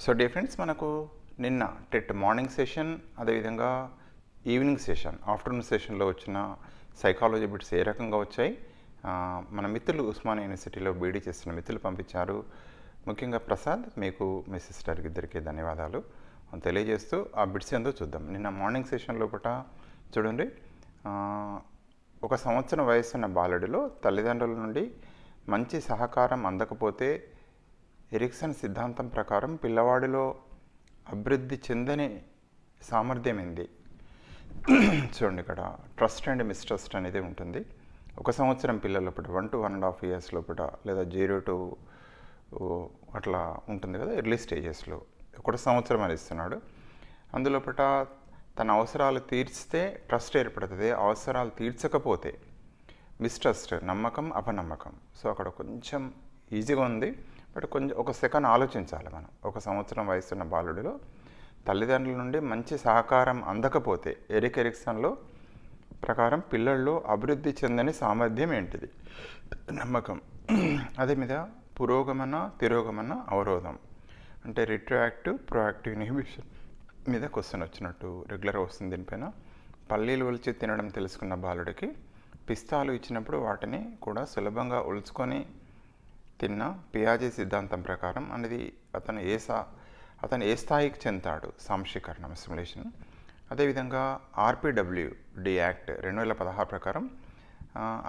So day friends మనకు నిన్న TET morning session అదేవిధంగా ఈవినింగ్ సెషన్ ఆఫ్టర్నూన్ సెషన్లో వచ్చిన సైకాలజీ బిట్స్ ఏ రకంగా వచ్చాయి? మన మిత్రులు ఉస్మాన్ యూనివర్సిటీలో బీడీ చేస్తున్న మిత్రులు పంపించారు. ముఖ్యంగా ప్రసాద్ మీకు మీ సిస్టర్ ఇద్దరికి ధన్యవాదాలు. తెలియజేస్తూ ఆ బిట్స్ ఏందో చూద్దాం. నిన్న మార్నింగ్ సెషన్ లోపల చూడండి. ఒక సంవత్సరం వయసున్న బాలుడిలో తల్లిదండ్రుల నుండి మంచి సహకారం అందకపోతే ఎరిక్సన్ సిద్ధాంతం ప్రకారం పిల్లవాడిలో అభివృద్ధి చెందని సామర్థ్యం ఏంది చూడండి ఇక్కడ ట్రస్ట్ అండ్ మిస్ట్రస్ట్ అనేది ఉంటుంది. ఒక సంవత్సరం పిల్లల లోపల one two one and half years లోపల లేదా జీరో టు అట్లా ఉంటుంది కదా ఎర్లీ స్టేజెస్లో ఒకటి సంవత్సరం అని ఇస్తున్నాడు. అందులోపట తన అవసరాలు తీర్చితే ట్రస్ట్ ఏర్పడుతుంది. అవసరాలు తీర్చకపోతే మిస్ట్రస్ట్ నమ్మకం అపనమ్మకం. సో అక్కడ కొంచెం ఈజీగా ఉంది. బట్ కొంచెం ఒక సెకండ్ ఆలోచించాలి మనం. ఒక సంవత్సరం వయసున్న బాలుడిలో తల్లిదండ్రుల నుండి మంచి సహకారం అందకపోతే ఎరిక్ ఎరిక్సన్లో ప్రకారం పిల్లల్లో అభివృద్ధి చెందని సామర్థ్యం ఏంటిది? నమ్మకం. అదే మీద పురోగమన తిరోగమన అవరోధం. అంటే రిట్రాక్టివ్ ప్రొయాక్టివ్ ఇన్హిబిషన్ మీద క్వశ్చన్ వచ్చినట్టు రెగ్యులర్గా వస్తుంది దీనిపైన. పల్లీలు ఒలిచి తినడం తెలుసుకున్న బాలుడికి పిస్తాలు ఇచ్చినప్పుడు వాటిని కూడా సులభంగా ఒలుచుకొని తిన్న పియాజీ సిద్ధాంతం ప్రకారం అనేది అతను ఏ సా అతను ఏ స్థాయికి చెందుతాడు? సాంశీకరణం సిమ్యులేషన్ అదేవిధంగా ఆర్పిడబ్ల్యూ డి యాక్ట్ రెండు వేల పదహారు ప్రకారం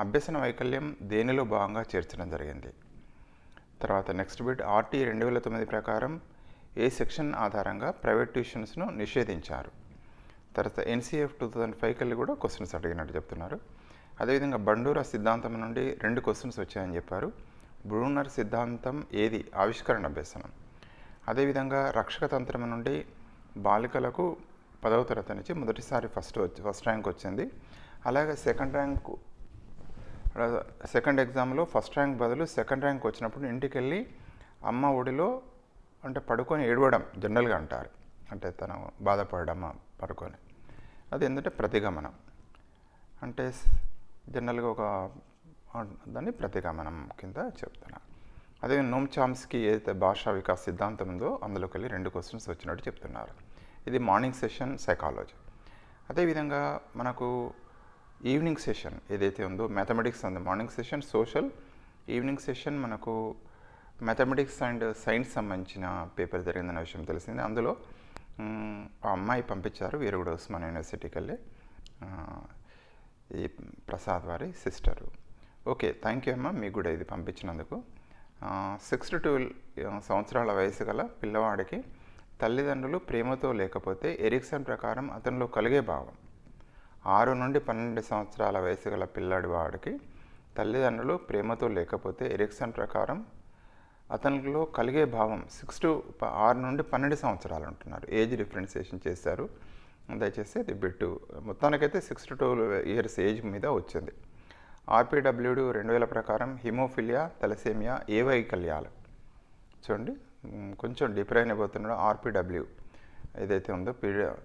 అభ్యసన వైకల్యం దేనిలో భాగంగా చేర్చడం జరిగింది? తర్వాత నెక్స్ట్ బిట్ ఆర్టీ రెండు వేల తొమ్మిది ప్రకారం ఏ సెక్షన్ ఆధారంగా ప్రైవేట్ ట్యూషన్స్ను నిషేధించారు? తర్వాత ఎన్సీఎఫ్ టూ థౌజండ్ ఫైవ్ కల్లి కూడా క్వశ్చన్స్ అడిగినట్టు చెప్తున్నారు. అదేవిధంగా బండూరా సిద్ధాంతం నుండి రెండు క్వశ్చన్స్ వచ్చాయని చెప్పారు. బ్రూనర్ సిద్ధాంతం ఏది? ఆవిష్కరణ అభ్యసనం. అదేవిధంగా రక్షక తంత్రం నుండి బాలికలకు పదవ తరగతి నుంచి మొదటిసారి ఫస్ట్ వచ్చి ఫస్ట్ ర్యాంక్ వచ్చింది. అలాగే సెకండ్ ర్యాంక్ సెకండ్ ఎగ్జామ్లో ఫస్ట్ ర్యాంక్ బదులు సెకండ్ ర్యాంక్ వచ్చినప్పుడు ఇంటికి వెళ్ళి అమ్మ ఒడిలో అంటే పడుకొని ఏడవడం జనరల్గా అంటారు. అంటే తను బాధపడడం పడుకొని. అది ఏంటంటే ప్రతిగమనం. అంటే జనరల్గా ఒక దాన్ని ప్రతిగమనం కింద చెప్తున్నాను అదే నోమ్ చామ్స్కి ఏదైతే భాషా వికాస్ సిద్ధాంతం ఉందో అందులోకి వెళ్ళి రెండు క్వశ్చన్స్ వచ్చినట్టు చెప్తున్నారు. ఇది మార్నింగ్ సెషన్ సైకాలజీ అదేవిధంగా మనకు ఈవినింగ్ సెషన్ ఏదైతే ఉందో మ్యాథమెటిక్స్ అంది morning session social evening session మనకు మ్యాథమెటిక్స్ అండ్ సైన్స్ సంబంధించిన పేపర్ జరిగిందనే విషయం తెలిసింది. అందులో ఆ అమ్మాయి పంపించారు వీరు కూడా ఉస్మాన్ యూనివర్సిటీకి వెళ్ళి ఈ ప్రసాద్ వారి సిస్టరు ఓకే థ్యాంక్ యూ అమ్మ మీకు కూడా ఇది పంపించినందుకు. సిక్స్ టు ట్వెల్వ్ సంవత్సరాల వయసు గల పిల్లవాడికి తల్లిదండ్రులు ప్రేమతో లేకపోతే ఎరిక్సన్ ప్రకారం అతనిలో కలిగే భావం. ఆరు నుండి పన్నెండు సంవత్సరాల వయసు గల పిల్లాడి వాడికి తల్లిదండ్రులు ప్రేమతో లేకపోతే ఎరిక్సన్ ప్రకారం అతనిలో కలిగే భావం సిక్స్ టు ఆరు నుండి పన్నెండు సంవత్సరాలు అంటున్నారు. ఏజ్ డిఫరెన్సియేషన్ చేశారు. దయచేసి అది బిట్టు. మొత్తానికైతే six to twelve years age మీద వచ్చింది. ఆర్పిడబ్ల్యూడు రెండు వేల ప్రకారం హిమోఫిలియా తలసేమియా ఏ వైకల్యాలు చూడండి కొంచెం డిఫర్ అయిపోతున్నాడు ఆర్పిడబ్ల్యూ. ఏదైతే ఉందో పీడ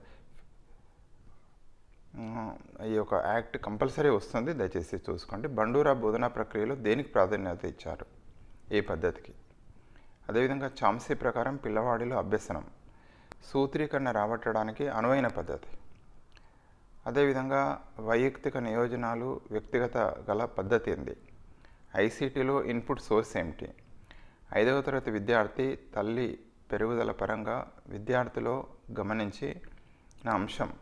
ఈ యొక్క యాక్ట్ కంపల్సరీ వస్తుంది దయచేసి చూసుకోండి. బండూరా బోధనా ప్రక్రియలో దేనికి ప్రాధాన్యత ఇచ్చారు? ఏ పద్ధతికి? అదేవిధంగా చాంసీ ప్రకారం పిల్లవాడిలో అభ్యసనం. సూత్రీకరణ రాబట్టడానికి అనువైన పద్ధతి. అదేవిధంగా వైయక్తిక నియోజనాలు వ్యక్తిగత గల పద్ధతి ఏంది ఐసీటీలో ఇన్పుట్ సోర్స్ ఏమిటి? ఐదవ తరగతి విద్యార్థి తల్లి పెరుగుదల పరంగా విద్యార్థిలో గమనించి నా అంశం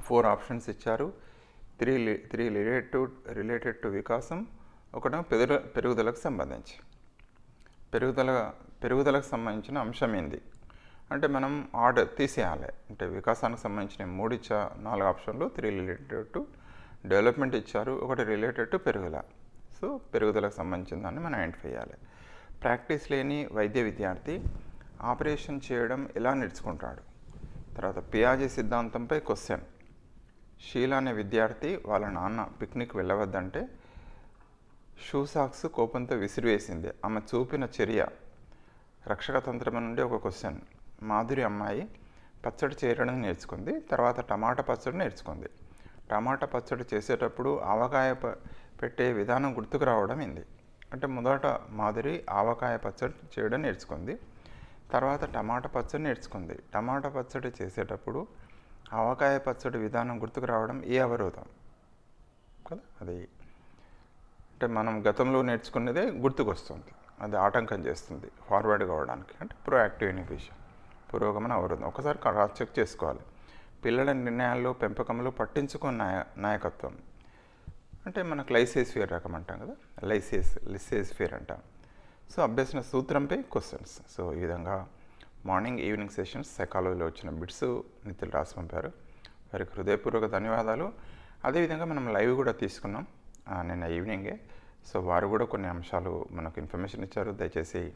ఫోర్ ఆప్షన్స్ ఇచ్చారు. Three three related to related to వికాసం ఒకటి పెరుగు పెరుగుదలకు సంబంధించి. పెరుగుదల పెరుగుదలకు సంబంధించిన అంశం ఏంది? అంటే మనం ఆర్డర్ తీసేయాలి. అంటే వికాసానికి సంబంధించిన మూడు ఇచ్చా నాలుగు ఆప్షన్లు త్రీ రిలేటెడ్ టు డెవలప్మెంట్ ఇచ్చారు ఒకటి రిలేటెడ్ టు పెరుగుదల. సో పెరుగుదలకు సంబంధించిన దాన్ని మనం ఐడెంటిఫై చేయాలి. ప్రాక్టీస్ లేని వైద్య విద్యార్థి ఆపరేషన్ చేయడం ఎలా నేర్చుకుంటాడు? తర్వాత పియాజీ సిద్ధాంతంపై క్వశ్చన్ షీలా అనే విద్యార్థి వాళ్ళ నాన్న పిక్నిక్ వెళ్ళవద్దంటే షూ సాక్స్ కోపంతో విసిరివేసింది. ఆమె చూపిన చర్య. రక్షకతంత్రం నుండి ఒక క్వశ్చన్ మాధురి అమ్మాయి పచ్చడి చేయడం నేర్చుకుంది. తర్వాత టమాటా పచ్చడి నేర్చుకుంది. టమాటా పచ్చడి చేసేటప్పుడు ఆవకాయ పెట్టే విధానం గుర్తుకు రావడం ఏంది? అంటే మొదట మాధురి ఆవకాయ పచ్చడి చేయడం నేర్చుకుంది. తర్వాత టమాటా పచ్చడి నేర్చుకుంది. టమాటా పచ్చడి చేసేటప్పుడు ఆవకాయ పచ్చడి విధానం గుర్తుకు రావడం ఏ అవరోధం? కదా అది. అంటే మనం గతంలో నేర్చుకున్నదే గుర్తుకొస్తుంది. అది ఆటంకం చేస్తుంది ఫార్వర్డ్ కావడానికి అంటే ప్రోయాక్టివ్ ఇన్హిబిషన్ పురోగమన అవరోధం ఒకసారి క్రాస్ చెక్ చేసుకోవాలి. పిల్లల నిర్ణయాల్లో పెంపకంలో పట్టించుకున్న నాయ నాయకత్వం. అంటే మనకు లైసేస్ఫియర్ రకం అంటాం కదా? లైసేస్ లిసేస్ఫియర్ అంటాం. సో అభ్యసన సూత్రంపై క్వశ్చన్స్. సో ఈ విధంగా మార్నింగ్ ఈవినింగ్ సెషన్స్ సైకాలజీలో వచ్చిన బిట్స్ నిత్యులు రాసి పంపారు. వారికి హృదయపూర్వక ధన్యవాదాలు. అదేవిధంగా మనం లైవ్ కూడా తీసుకున్నాం. నిన్న ఈవినింగే. సో వారు కూడా కొన్ని అంశాలు మనకు ఇన్ఫర్మేషన్ ఇచ్చారు. దయచేసి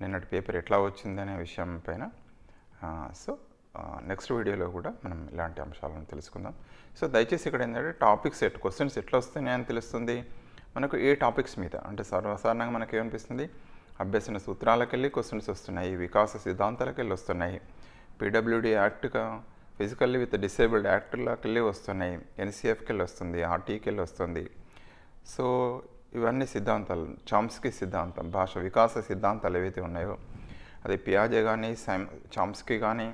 నిన్నటి పేపర్ ఎట్లా వచ్చిందనే విషయం పైన సో నెక్స్ట్ వీడియోలో కూడా మనం ఇలాంటి అంశాలను తెలుసుకుందాం. సో దయచేసి ఇక్కడ ఏంటంటే టాపిక్స్ ఎట్ క్వశ్చన్స్ ఎట్లా వస్తున్నాయి అని తెలుస్తుంది. మనకు ఏ టాపిక్స్ మీద అంటే సర్వసాధారణంగా మనకి ఏమనిపిస్తుంది? అభ్యసన సూత్రాలకు వెళ్ళి క్వశ్చన్స్ వస్తున్నాయి వికాస సిద్ధాంతాలకు వెళ్ళి వస్తున్నాయి పీడబ్ల్యూడి యాక్ట్గా ఫిజికల్లీ విత్ డిసేబుల్డ్ యాక్ట్లోకి వెళ్ళి వస్తున్నాయి ఎన్సీఎఫ్కి వెళ్ళి వస్తుంది ఆర్టీకి వెళ్ళి వస్తుంది. సో ఇవన్నీ సిద్ధాంతాలు చామ్స్కి సిద్ధాంతం భాష వికాస సిద్ధాంతాలు ఏవైతే ఉన్నాయో అది పియాజే కానీ సైమ్ చామ్స్కి కానీ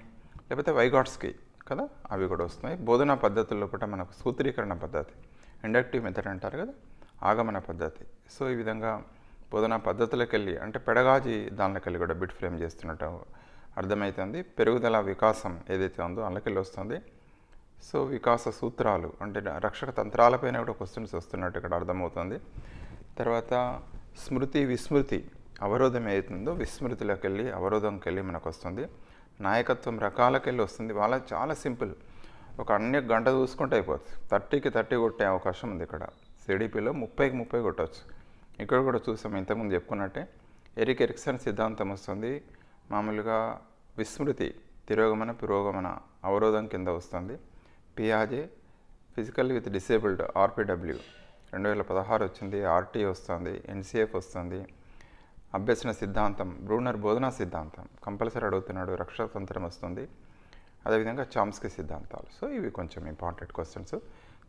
లేకపోతే వైగాట్స్కి కదా అవి కూడా వస్తున్నాయి. బోధనా పద్ధతుల్లో కూడా మనకు సూత్రీకరణ పద్ధతి ఇండక్టివ్ మెథడ్ అంటారు కదా ఆగమన పద్ధతి. సో ఈ విధంగా బోధనా పద్ధతులకు వెళ్ళి అంటే పెడగాజి దానిలోకి వెళ్ళి కూడా బిట్ ఫ్రేమ్ చేస్తున్నట్టు అర్థమవుతుంది పెరుగుదల వికాసం ఏదైతే ఉందో అందులోకెళ్ళి వస్తుంది. సో వికాస సూత్రాలు అంటే రక్షక తంత్రాలపైన కూడా క్వశ్చన్స్ వస్తున్నట్టు ఇక్కడ అర్థమవుతుంది. తర్వాత స్మృతి విస్మృతి అవరోధం ఏదైతుందో విస్మృతిలోకి వెళ్ళి అవరోధంకి వెళ్ళి మనకు వస్తుంది నాయకత్వం రకాలకెళ్ళి వస్తుంది. వాళ్ళ చాలా సింపుల్. ఒక అన్ని గంట చూసుకుంటే అయిపోతుంది థర్టీకి థర్టీ కొట్టే అవకాశం ఉంది ఇక్కడ. సిడిపిలో ముప్పైకి ముప్పై కొట్టవచ్చు ఇక్కడ కూడా చూసాం ఇంతకుముందు చెప్పుకున్నట్టే. ఎరిక్ ఎరిక్సన్ సిద్ధాంతం వస్తుంది. మామూలుగా విస్మృతి తిరోగమన పురోగమన అవరోధం కింద వస్తుంది. పియాజే ఫిజికల్ విత్ డిసేబుల్డ్ ఆర్పిడబ్ల్యూ. రెండు వేల పదహారు వచ్చింది. ఆర్టీ వస్తుంది. ఎన్సిఎఫ్ వస్తుంది. అభ్యసన సిద్ధాంతం బ్రూనర్ బోధనా సిద్ధాంతం. కంపల్సరీ అడుగుతున్నాడు రక్షతంత్రం వస్తుంది. అదేవిధంగా చామ్స్కి సిద్ధాంతాలు. సో ఇవి కొంచెం important questions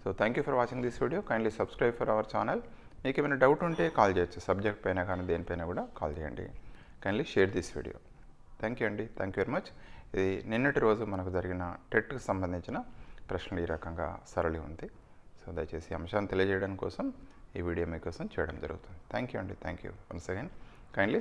so thank you for watching this video kindly subscribe for our channel మీకు ఏమైనా డౌట్ ఉంటే కాల్ చేయొచ్చు. సబ్జెక్ట్ పైన కానీ దేనిపైన కూడా కాల్ చేయండి. Kindly share this video thank you అండి. థ్యాంక్ యూ వెరీ మచ్ ఇది నిన్నటి రోజు మనకు జరిగిన టెట్కి సంబంధించిన ప్రశ్నలు ఈ రకంగా సరళి ఉంది. సో దయచేసి అంశాన్ని తెలియజేయడం కోసం ఈ వీడియో మీకోసం చేయడం జరుగుతుంది. థ్యాంక్ యూ అండి. Thank you once again kindly